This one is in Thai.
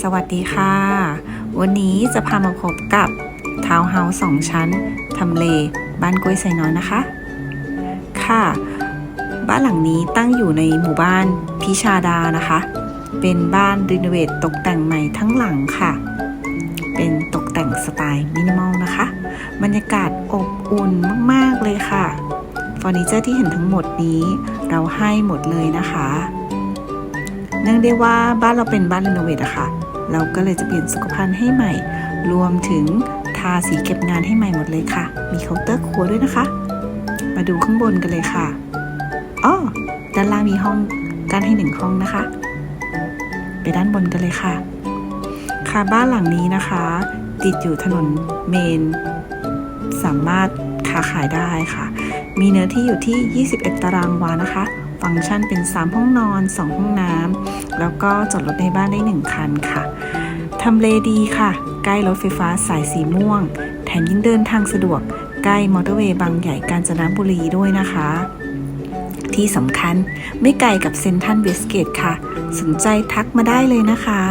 สวัสดีค่ะ วันนี้จะพามาพบกับทาวน์เฮาส์สองชั้นทำเล บ้านกล้วยไซน้อยนะคะ ค่ะ บ้านหลังนี้ตั้งอยู่ในหมู่บ้านพิชาดานะคะ เป็นบ้านรีโนเวทตกแต่งใหม่ทั้งหลังค่ะ เป็นตกแต่งสไตล์มินิมอลนะคะ บรรยากาศอบอุ่นมาก ๆ เลยค่ะเฟอร์นิเจอร์ที่เห็นทั้งหมดนี้เราให้หมดเลยนะคะ เนื่องได้ว่าบ้านเราเป็นบ้านรีโนเวทอะค่ะ เราก็เลยจะเปลี่ยนสุขภัณฑ์ให้ใหม่ รวมถึงทาสีเก็บงานให้ใหม่หมดเลยค่ะ มีเคาน์เตอร์ครัวด้วยนะคะ มาดูข้างบนกันเลยค่ะอ้อด้านล่างมีห้องการให้หนึ่งห้องนะคะ ไปด้านบนกันเลยค่ะ ค่ะบ้านหลังนี้นะคะ ติดอยู่ถนนเมน สามารถค้าขายได้ค่ะ มีเนื้อที่อยู่ที่ 21 ตารางวานะคะ ฟังก์ชันเป็น 3 ห้องนอน 2 ห้องน้ำแล้วก็จอดรถในบ้านได้ 1 คันค่ะทำเลดีค่ะ ใกล้รถไฟฟ้าสายสีม่วง แถมยิ่งเดินทางสะดวก ใกล้มอเตอร์เวย์บางใหญ่กาญจนบุรีด้วยนะคะ ที่สำคัญไม่ไกลกับเซนทรันเวสเกตค่ะ สนใจทักมาได้เลยนะคะ